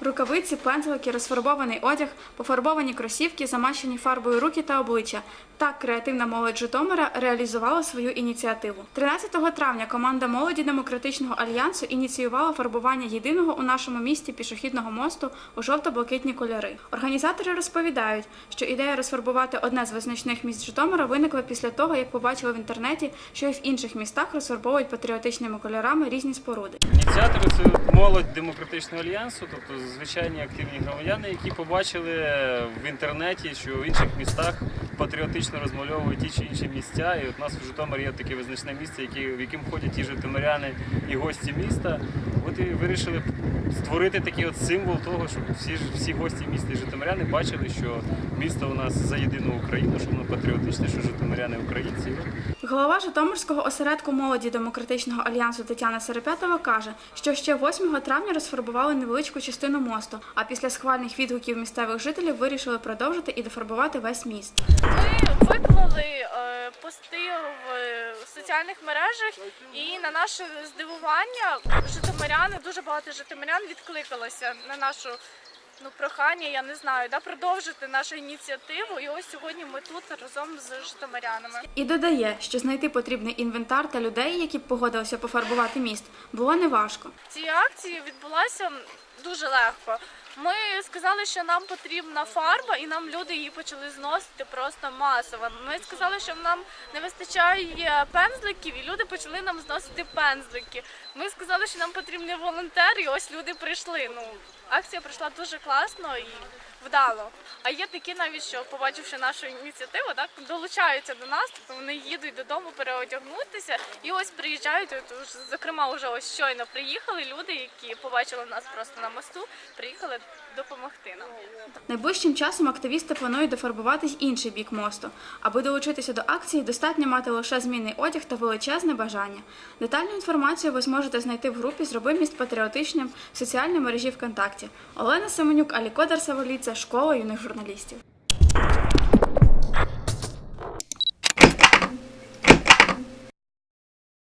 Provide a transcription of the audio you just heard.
Рукавиці, пензлики, розфарбований одяг, пофарбовані кросівки, замащені фарбою руки та обличчя. Так креативна молодь Житомира реалізувала свою ініціативу. 13 травня команда молоді Демократичного альянсу ініціювала фарбування єдиного у нашому місті пішохідного мосту у жовто-блакитні кольори. Організатори розповідають, що ідея розфарбувати одне з визначних міст Житомира виникла після того, як побачили в інтернеті, що і в інших містах розфарбовують патріотичними кольорами різні споруди. Ініціатори це молодь демократичного альянсу, тобто звичайні активні громадяни, які побачили в інтернеті, що в інших містах патріотично розмальовують ті чи інші місця. І от у нас в Житомирі є таке визначне місце, яке- в яким ходять ті житомиряни і гості міста. От і вирішили створити такий от символ того, щоб всі всі гості міста і житомиряни бачили, що місто у нас за єдину Україну, що воно патріотичне, що житомиряни українці. Голова Житомирського осередку молоді Демократичного альянсу Тетяна Серепетова каже, що ще 8 травня розфарбували невеличку частину мосту, а після схвальних відгуків місцевих жителів вирішили продовжити і дофарбувати весь міст. Ми виклали е, пости в соціальних мережах, і на наше здивування житомиряни, дуже багато житомирян відкликалося на нашу ну, прохання, я не знаю, да, продовжити нашу ініціативу. І ось сьогодні ми тут разом з житомирянами. І додає, що знайти потрібний інвентар та людей, які б погодилися пофарбувати міст, було неважко. Ці акції відбулася дуже легко. Ми сказали, що нам потрібна фарба, і нам люди її почали зносити просто масово. Ми сказали, що нам не вистачає пензликів, і люди почали нам зносити пензлики. Ми сказали, що нам потрібні волонтери, і ось люди прийшли. Ну, акція пройшла дуже класно і вдало. А є такі навіть, що побачивши нашу ініціативу, так долучаються до нас, тобто вони їдуть додому переодягнутися і ось приїжджають. От, зокрема, вже ось щойно приїхали люди, які побачили нас просто на мосту, приїхали допомогти нам. Найближчим часом активісти планують дофарбуватись інший бік мосту. Аби долучитися до акції, достатньо мати лише змінний одяг та величезне бажання. Детальну інформацію ви зможете знайти в групі Зроби міст патріотичним в соціальній мережі ВКонтакті. Олена Семенюк, Алікодар Саволіця, школа юних журналістів.